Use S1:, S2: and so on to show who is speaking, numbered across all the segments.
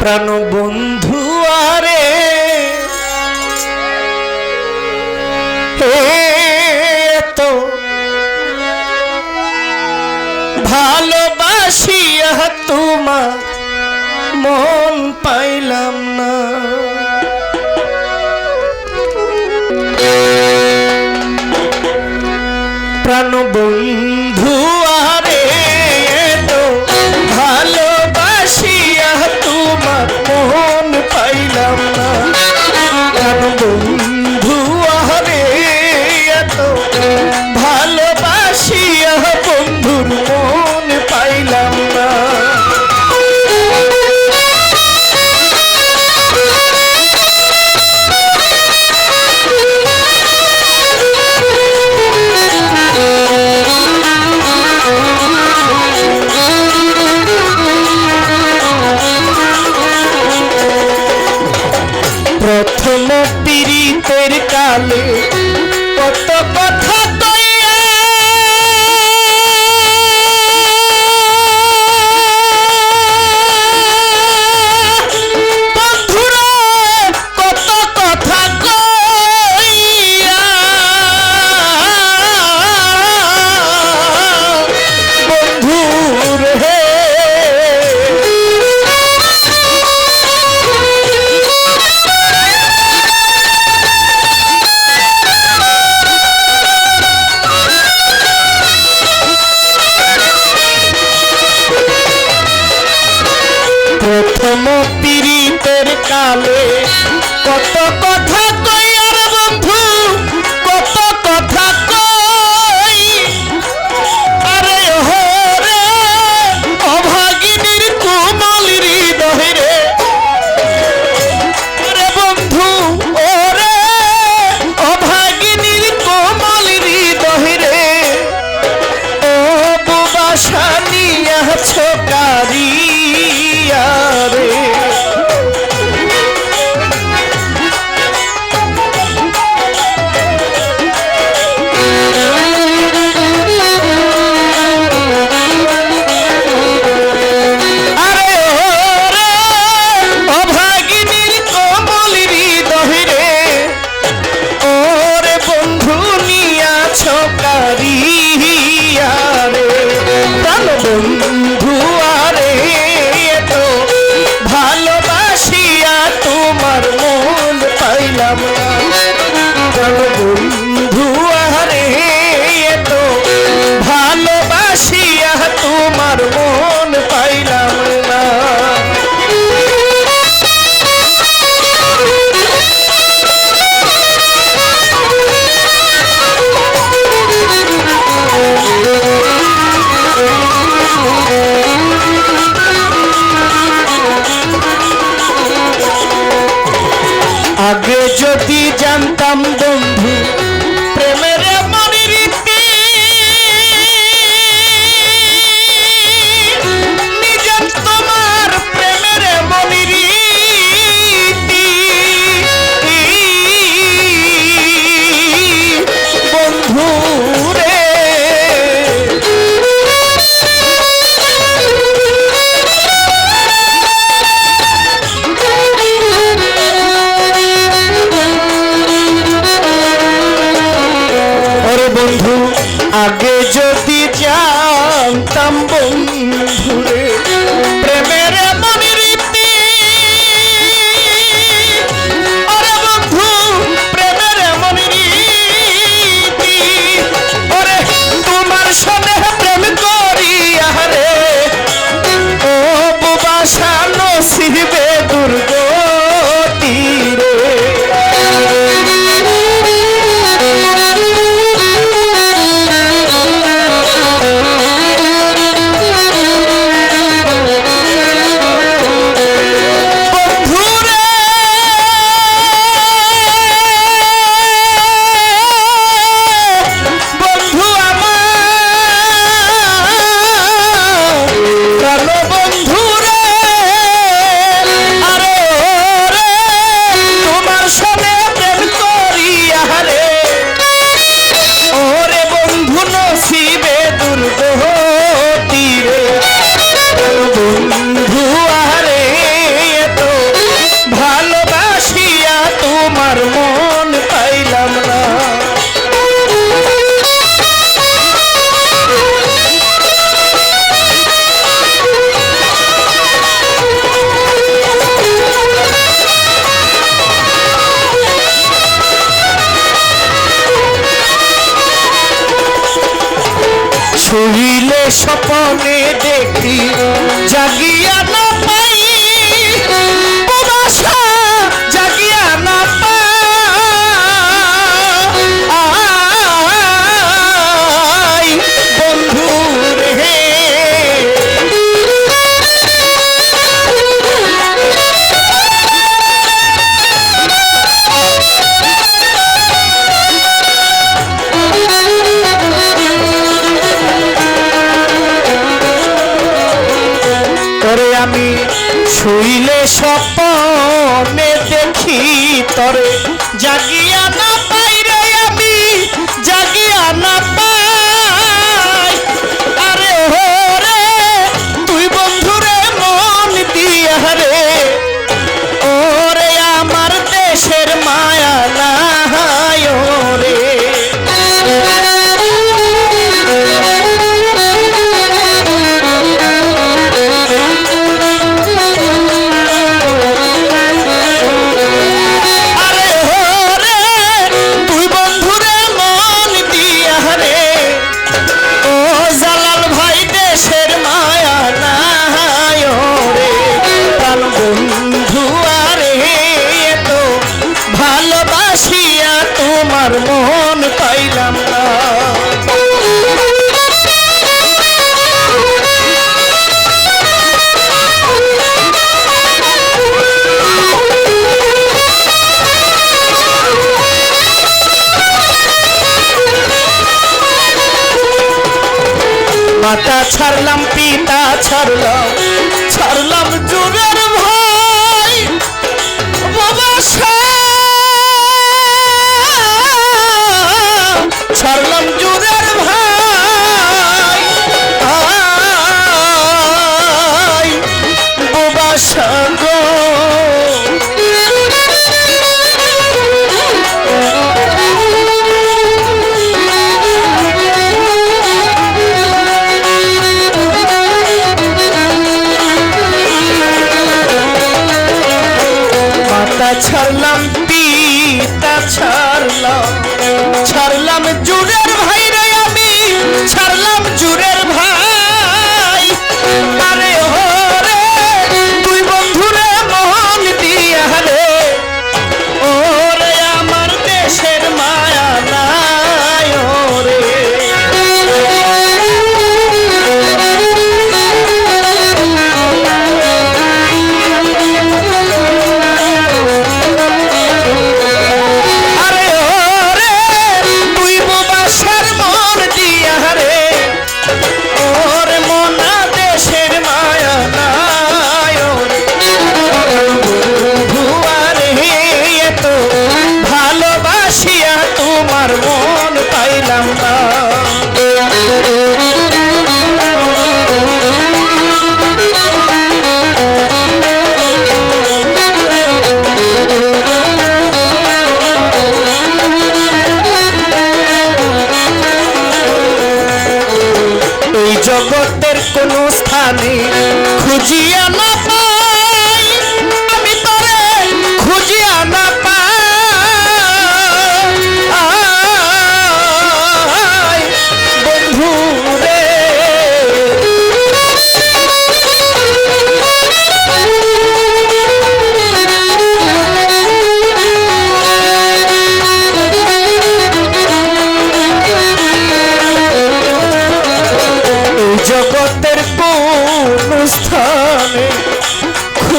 S1: প্রাণ বন্ধু আরে। তো ভালোবাসিয়া তোমা মন পাইলাম না। প্রাণ বন্ধু শুইলে স্বপনে দেখি জাগি শুইলে স্বপনে দেখি তরে। জাগিয়া না পাই রে আমি জাগিয়া না পাই ছাড়লাম মাতা ছাড়লাম পিতা ছাড়লাম ছাড়লাম জুড়ে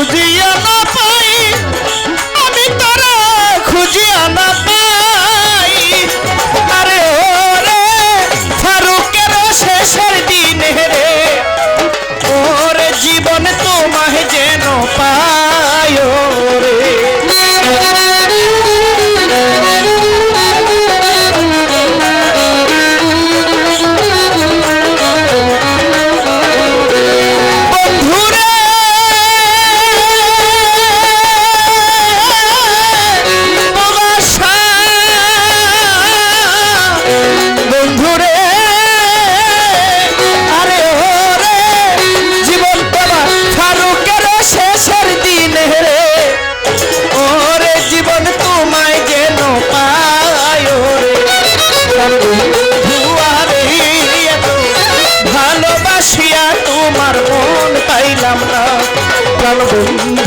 S1: বুঝিয়া Thank you.